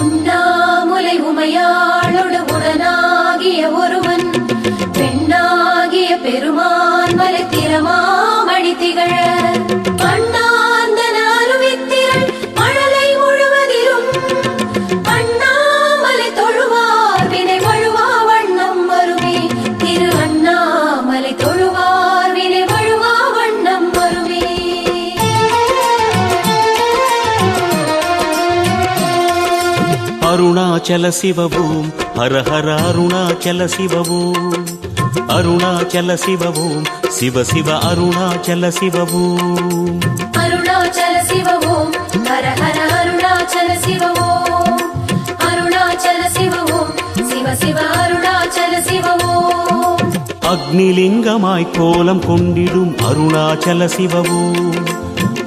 உண்ணாமுலை உமையாளோடு உடனாகிய ஒருவன் பெண்ணாகிய பெருமான் மலை திறமாமணி திகழ. அருணாச்சல சிவபூம் ஹர ஹர அருணாச்சல சிவபூம் அருணாச்சல சிவபூம் சிவ சிவ அருணாச்சல சிவபூம் அருணாச்சல சிவ ஓம் ஹர ஹர அருணாச்சல சிவ ஓம் அருணாச்சல சிவ ஓம் சிவ சிவ அருணாச்சல சிவ ஓம் அக்னிலிங்கமாய்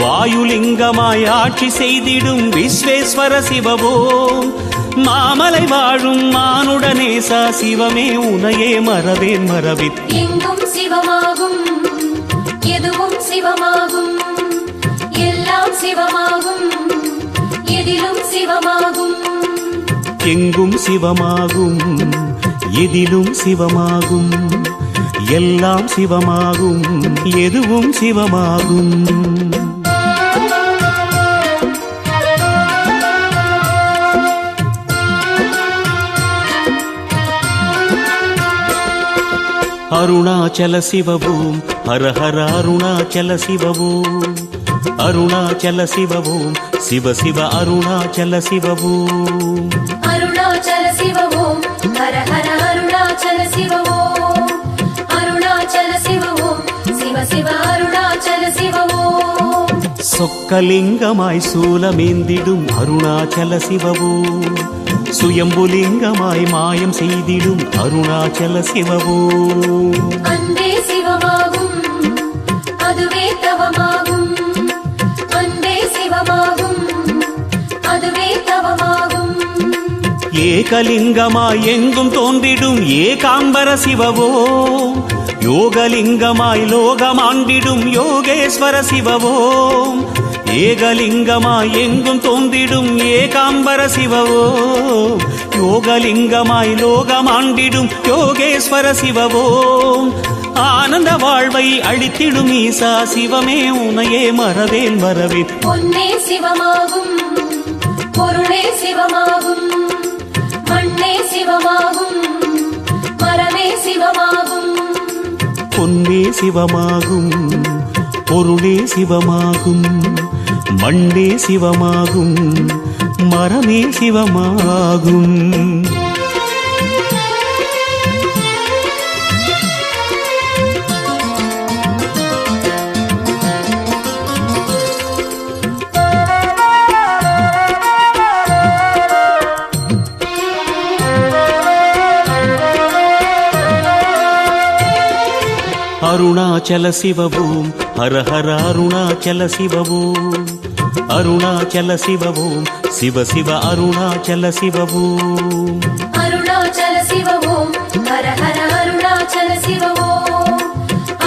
வாயுலிங்கமாய் ஆட்சி செய்திடும் விஸ்வேஸ்வர சிவவோம் மாமலை வாழும் மானுடனேசா சிவமே உனையே மறவேன் மறவித். எங்கும் சிவமாகும் எதுவும் சிவமாகும் எல்லாம் சிவமாகும் எதிலும் சிவமாகும். எங்கும் சிவமாகும் எதிலும் சிவமாகும் எல்லாம் சிவமாகும் எதுவும் சிவமாகும். அருணாச்சல சிவபூம் ஹர ஹர அருணாச்சல சிவபூம் அருணாச்சல சிவபூம் சிவ சிவ அருணாச்சல சிவபூம் அருணாச்சல சிவ ஓம் ஹர ஹர அருணாச்சல சிவ ஓம் அருணாச்சல சிவ ஓம் சிவ சிவ அருணாச்சல சிவ ஓம் சொக்கலிங்கமாய் சூலமேந்திடும் அருணாச்சல சிவபூம் சுயம்புலிங்கமாய் மாயம் செய்திடும் அருணாச்சல சிவபூம் அன்பே சிவமாகும் அதுவே தவமாகும். அன்பே சிவமாகும் அதுவே தவமாகும். ஏகலிங்கமாய் எங்கும் தோன்றிடும் ஏகாம்பர சிவவோம் யோகலிங்கமாய் லோகமாண்டிடும் யோகேஸ்வர சிவவோம் ஏகலிங்கமாய் எங்கும் தோன்றிடும் ஏகாம்பர சிவவோம் யோகலிங்கமாய் லோகமாண்டிடும் யோகேஸ்வர சிவவோம் ஆனந்த வாழ்வை அளித்திடும் ஈசா சிவமே உனையே மறவேன் மறவேன் பொன்னே சிவமாகும் பொருளே சிவமாகும் மண்ணே சிவமாகும் மரமே சிவமாகும். பொன்னே சிவமாகும் பொருளே சிவமாகும். மண்ணே சிவமாகும் மரமே சிவமாகும். அருணாச்சல சிவபூம் ஹர ஹர அருணாச்சல சிவபூம் அருணாச்சல சிவபூம் சிவ சிவ அருணாச்சல சிவபூம் அருணாச்சல சிவ ஓம் ஹர ஹர அருணாச்சல சிவ ஓம்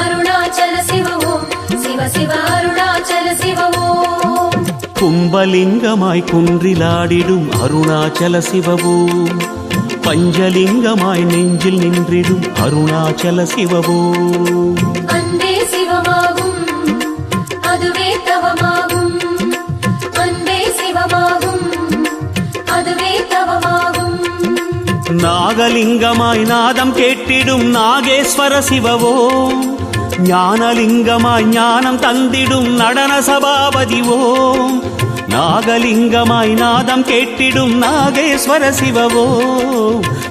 அருணாச்சல சிவ ஓம் சிவ சிவ அருணாச்சல சிவ ஓம் கும்பலிங்கமாய் குன்றிலாடிடும் அருணாச்சல சிவபூம் பஞ்சலிங்கமாய் நெஞ்சில் நின்றிடும் அருணாச்சல சிவபூம் அன்பே சிவமாகும் அதுவே தவமாகும். அன்பே சிவமாகும். அதுவே தவமாகும். நாகலிங்கமாய் நாதம் கேட்டிடும் நாகேஸ்வர சிவவோ. ஞானலிங்கமாய் ஞானம் தந்திடும் நடன சபாபதிவோ. நாகலிங்கமாய் நாதம் கேட்டிடும் நாகேஸ்வர சிவவோ.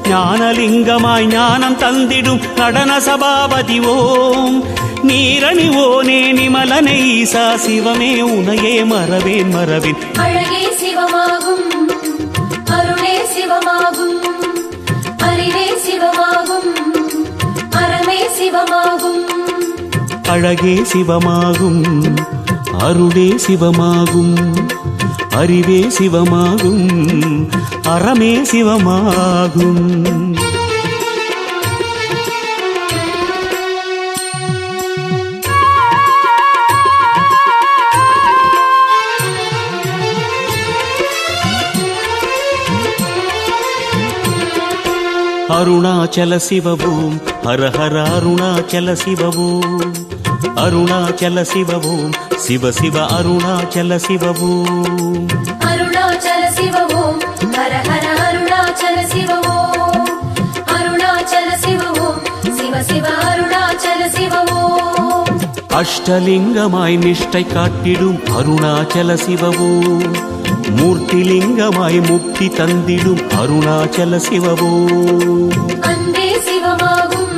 ஞானலிங்கமாய் ஞானம் தந்திடும் நடன சபாபதிவோம் நீரணிவோனே நிமலனை ஈசா சிவமே உனையே மறவேன் மறவேன். அழகே சிவமாகும் அருளே சிவமாகும் அறிவே சிவமாகும் அறமே சிவமாகும். அழகே சிவமாகும் அருளே சிவமாகும் அறிவே சிவமாகும் அறமே சிவமாகும். அருணாச்சல சிவபூம் ஹர ஹர அருணாச்சல சிவபூம் அருணாச்சல சிவபூம் சிவ சிவ அருணாச்சல சிவபூம் அருணாச்சல சிவ ஓம் ஹர ஹர அருணாச்சல சிவ ஓம் அருணாச்சல சிவ ஓம் சிவ சிவ அருணாச்சல சிவ ஓம் அஷ்டலிங்கமாய் நிஷ்டை காட்டிடும் அருணாச்சல சிவபூம் மூர்த்திலிங்கமாய் முக்தி தந்திடும் அருணாச்சல சிவபூம் அன்பே சிவமாகும்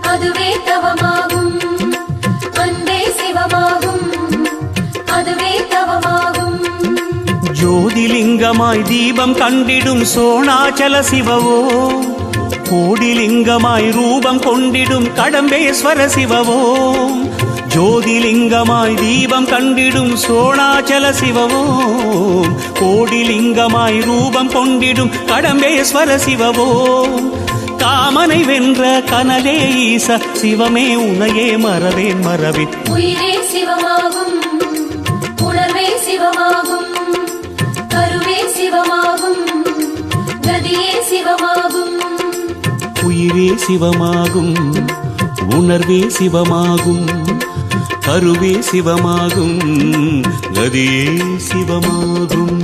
அதுவே தவமாகும். அன்பே சிவமாகும் அதுவே தவமாகும். ஜோதிலிங்கமாய் தீபம் கண்டிடும் சோணாச்சல சிவவோ. கோடிலிங்கமாய் ரூபம் கொண்டிடும் கடம்பேஸ்வர சிவவோ. ஜோதிலிங்கமாய் தீபம் கண்டிடும் சோணாச்சல சிவவோ கோடிலிங்கமாய் ரூபம் கொண்டிடும் கடம்பேஸ்வர சிவவோ காமனை வென்ற கனலே ஈச சிவமே உனையே மறவேன் மறவேன். உயிரே சிவமாகும் உணர்வே சிவமாகும் கருவே சிவமாகும் கதியே சிவமாகும். உயிரே சிவமாகும் உணர்வே சிவமாகும். கருவே சிவமாகும் கதியே சிவமாகும்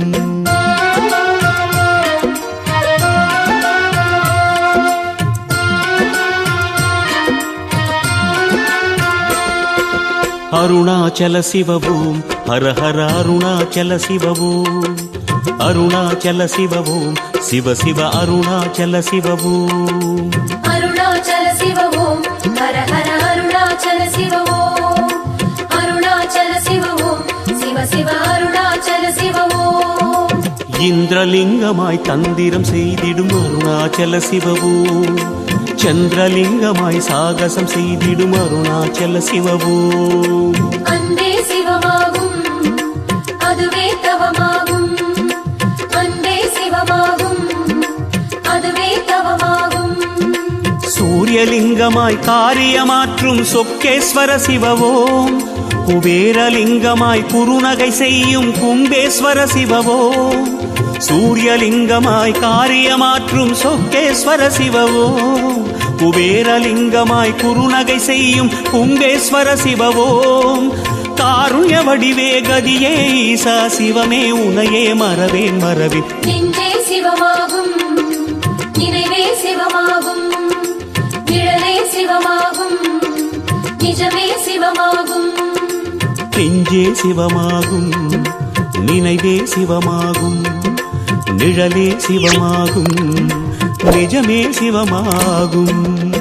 அருணாச்சல சிவபூம் ஹர ஹர அருணாச்சல சிவபூம் அருணாச்சல சிவபூம் சிவ சிவ அருணாச்சல சிவபூம் அருணாச்சல சிவ ஓம் ஹர ஹர அருணாச்சல சிவ ஓம் அருணாச்சல சிவ ஓம் சிவ சிவ அருணாச்சல சிவ ஓம் இந்திரலிங்கமாய் தந்திரம் செய்திடும் அருணாச்சல சிவபூம் சந்திரலிங்கமாய் சாகசம் செய்திடும் அருணாச்சல சிவபூம் அன்பே சிவமாகும் அதுவே தவமாகும். அன்பே சிவமாகும் அதுவே தவமாகும். சூரியலிங்கமாய் காரியமாற்றும் சொக்கேஸ்வர சிவவோம் குபேரலிங்கமாய் குறுநகை செய்யும் கும்பேஸ்வர சிவவோ? சூரியலிங்கமாய் காரியமாற்றும் சொக்கேஸ்வர சிவவோ? குபேரலிங்கமாய் குறுநகை செய்யும் கும்பேஸ்வர சிவவோம் காருண்ய வடிவே கதியே ஈசா சிவமே உனையே மறவேன் மறவி. சிவமாகும் நினைவே சிவமாகும் நிழலே சிவமாகும் நிஜமே சிவமாகும். நெஞ்சே சிவமாகும் நினைவே சிவமாகும் நிழலே சிவமாகும் நிஜமே சிவமாகும்.